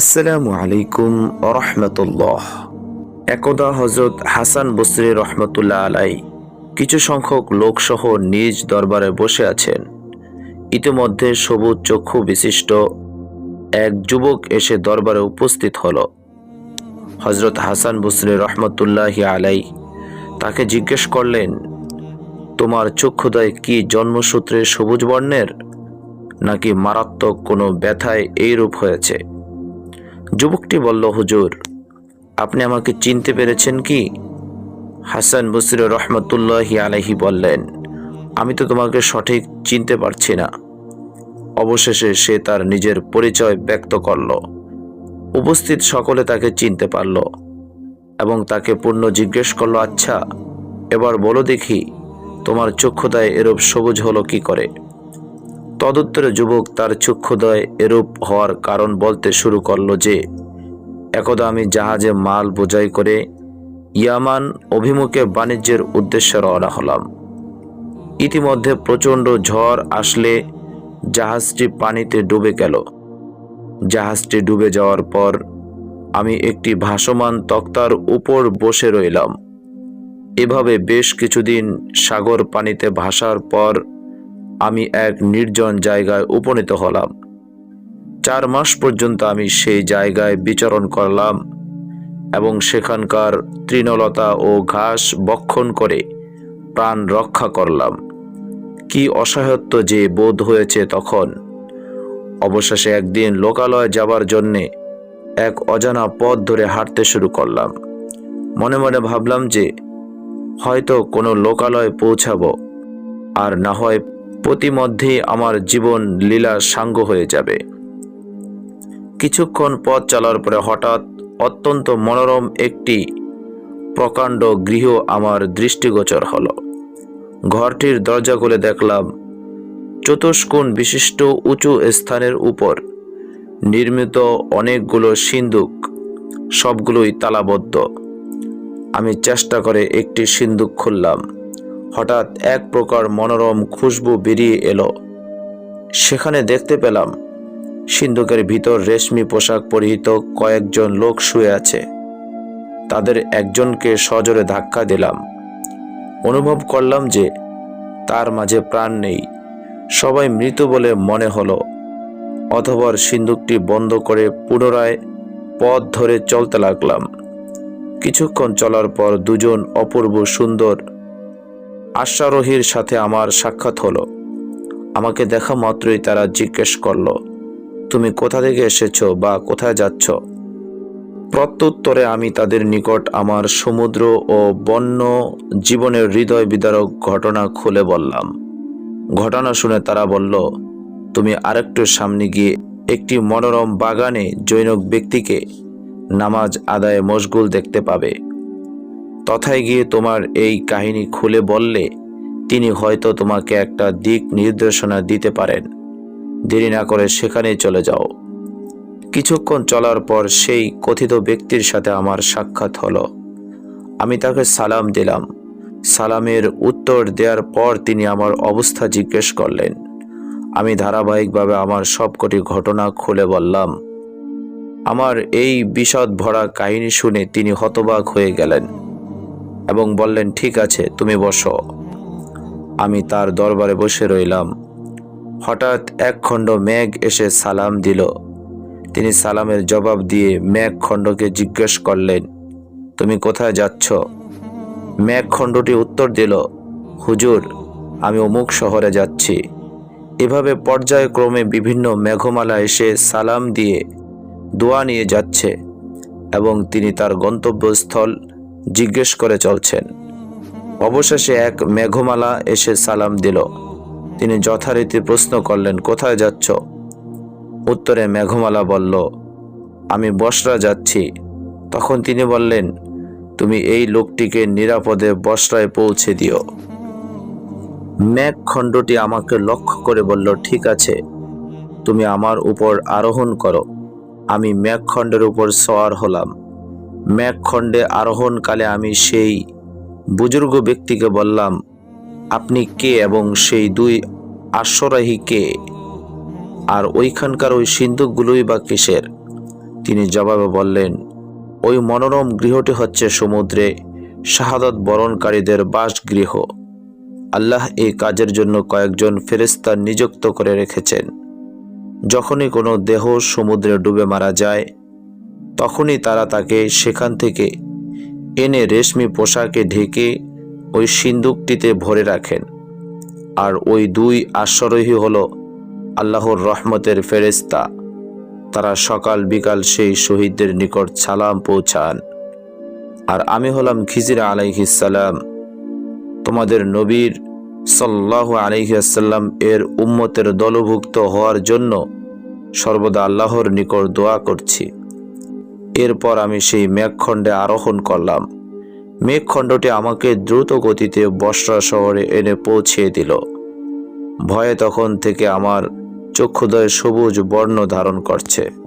আসসালামু আলাইকুম রহমতুল্লাহ। একদা হজরত হাসান বসরি রহমতুল্লাহ আলাই কিছু সংখ্যক লোকসহ নিজ দরবারে বসে আছেন। ইতিমধ্যে সবুজ চক্ষু বিশিষ্ট এক যুবক এসে দরবারে উপস্থিত হল। হজরত হাসান বসরি রহমতুল্লাহ আলাই তাকে জিজ্ঞেস করলেন, তোমার চক্ষুদয় কি জন্মসূত্রে সবুজ বর্ণের? নাকি মারাত্মক কোনো ব্যথায় এইরূপ হয়েছে? যুবকটি বলল, হুজুর, আপনি আমাকে চিনতে পেরেছেন কি? হাসান বসির রহমতুল্লাহ আলহি বললেন, আমি তো তোমাকে সঠিক চিনতে পারছি না। অবশেষে সে তার নিজের পরিচয় ব্যক্ত করল। উপস্থিত সকলে তাকে চিনতে পারল এবং তাকে পূর্ণ জিজ্ঞেস করল আচ্ছা এবার বলো দেখি, তোমার চক্ষুদায় এরূপ সবুজ হলো কি করে? তদুত্তরে যুবক তার চক্ষুদয় এরূপ হওয়ার কারণ বলতে শুরু করল যে, একদা আমি জাহাজে মাল বোঝাই করে ইয়ামান অভিমুখে বাণিজ্যের উদ্দেশ্যে রওনা হলাম। ইতিমধ্যে প্রচণ্ড ঝড় আসলে জাহাজটি পানিতে ডুবে গেল। জাহাজটি ডুবে যাওয়ার পর আমি একটি ভাসমান তক্তার উপর বসে রইলাম। এভাবে বেশ কিছুদিন সাগর পানিতে ভাসার পর আমি এক নির্জন জায়গায় উপনীত হলাম। চার মাস পর্যন্ত আমি সেই জায়গায় বিচরণ করলাম এবং সেখানকার তৃণলতা ও ঘাস বক্ষণ করে প্রাণ রক্ষা করলাম। কি অসহায়ত্ব যে বোধ হয়েছে তখন। অবশেষে একদিন লোকালয়ে যাবার জন্যে এক অজানা পথ ধরে হাঁটতে শুরু করলাম। মনে মনে ভাবলাম যে হয়তো কোনো লোকালয়ে পৌঁছাবো, আর না হয় প্রতিমধ্যেই আমার জীবন লীলা সাঙ্গ হয়ে যাবে। কিছুক্ষণ পথ চলার পরে হঠাৎ অত্যন্ত মনোরম একটি প্রকাণ্ড গৃহ আমার দৃষ্টিগোচর হল। ঘরটির দরজা খুলে দেখলাম চতুষ্কোণ বিশিষ্ট উঁচু স্থানের উপর নির্মিত অনেকগুলো সিন্দুক, সবগুলোই তালাবদ্ধ। আমি চেষ্টা করে একটি সিন্দুক খুললাম। হঠাৎ এক প্রকার মনোরম খুশবু বেরিয়ে এলো। সেখানে দেখতে পেলাম সিন্ধুকের ভিতর রেশমি পোশাক পরিহিত কয়েকজন লোক শুয়ে আছে। তাদের একজনকে সজোরে ধাক্কা দিলাম। অনুভব করলাম যে তার মাঝে প্রাণ নেই। সবাই মৃত বলে মনে হলো অথবর সিন্দুকটি বন্ধ করে পুনরায় পথ ধরে চলতে লাগলাম। কিছুক্ষণ চলার পর দুজন অপূর্ব সুন্দর আশ্বারোহীর সাথে আমার সাক্ষাৎ হলো। আমাকে দেখা মাত্রই তারা জিজ্ঞেস করল, তুমি কোথা থেকে এসেছ বা কোথায় যাচ্ছ? প্রত্যুত্তরে আমি তাদের নিকট আমার সমুদ্র ও বন্য জীবনের হৃদয় বিদারক ঘটনা খুলে বললাম। ঘটনা শুনে তারা বলল, তুমি আরেকটু সামনে গিয়ে একটি মনোরম বাগানে জৈনক ব্যক্তিকে নামাজ আদায়ে মশগুল দেখতে পাবে। তথায় গিয়ে তোমার এই কাহিনী খুলে বললে, তিনি হয়তো তোমাকে একটা দিক নির্দেশনা দিতে পারেন। দেরি না করে সেখানেই চলে যাও। কিছুক্ষণ চলার পর সেই কথিত ব্যক্তির সাথে আমার সাক্ষাৎ হলো। আমি তাকে সালাম দিলাম। সালামের উত্তর দেওয়ার পর তিনি আমার অবস্থা জিজ্ঞেস করলেন। আমি ধারাবাহিকভাবে আমার সবকটি ঘটনা খুলে বললাম। আমার এই বিষদ ভরা কাহিনী শুনে তিনি হতবাক হয়ে গেলেন। এবং বললেন, ঠিক আছে, তুমি বসো। আমি তার দরবারে বসে রইলাম। হঠাৎ এক খণ্ড মেঘ এসে সালাম দিল। তিনি সালামের জবাব দিয়ে মেঘ খণ্ডকে জিজ্ঞেস করলেন, তুমি কোথায় যাচ্ছ? মেঘ খণ্ডটি উত্তর দিল, হুজুর, আমি অমুক শহরে যাচ্ছি। এভাবে পর্যায়ক্রমে বিভিন্ন মেঘমালা এসে সালাম দিয়ে দোয়া নিয়ে যাচ্ছে এবং তিনি তার গন্তব্যস্থল জিজ্ঞেস করে চলছেন। অবশেষে এক মেঘমালা এসে সালাম দিল। তিনি যথারীতি প্রশ্ন করলেন, কোথায় যাচ্ছ? উত্তরে মেঘমালা বলল, আমি বসরা যাচ্ছি। তখন তিনি বললেন, তুমি এই লোকটিকে নিরাপদে বসরায় পৌঁছে দিও। মেঘ খণ্ডটি আমাকে লক্ষ্য করে বলল, ঠিক আছে, তুমি আমার উপর আরোহণ করো। আমি মেঘখণ্ডের উপর সওয়ার হলাম। মেঘখণ্ডে আরোহণকালে আমি সেই বুজুর্গ ব্যক্তিকে বললাম, আপনি কে এবং সেই দুই আশ্বরাহী কে? আর ওইখানকার ওই সিন্ধুকগুলোই বা কিসের? তিনি জবাবে বললেন, ওই মনোরম গৃহটি হচ্ছে সমুদ্রে শাহাদত বরণকারীদের বাসগৃহ। আল্লাহ এই কাজের জন্য কয়েকজন ফেরেস্তা নিযুক্ত করে রেখেছেন। যখনই কোনো দেহ সমুদ্রে ডুবে মারা যায় তখনই তারা তাকে সেখান থেকে এনে রেশমি পোশাকে ঢেকে ওই সিন্দুকটিতে ভরে রাখেন। আর ওই দুই আশ্বরোহী হল আল্লাহর রহমতের ফেরেস্তা তারা সকাল বিকাল সেই শহীদদের নিকট সালাম পৌঁছান। আর আমি হলাম খিজির আলাইহিসাল্লাম তোমাদের নবীর সাল্লাহ আলাইহাসাল্লাম এর উম্মতের দলভুক্ত হওয়ার জন্য সর্বদা আল্লাহর নিকট দোয়া করছি। এরপর আমি সেই মেঘখণ্ডে আরোহণ করলাম। মেঘখণ্ডটি আমাকে দ্রুত গতিতে বসরা শহরে এনে পৌঁছিয়ে দিল। ভয়ে তখন থেকে আমার চক্ষুদয় সবুজ বর্ণ ধারণ করছে।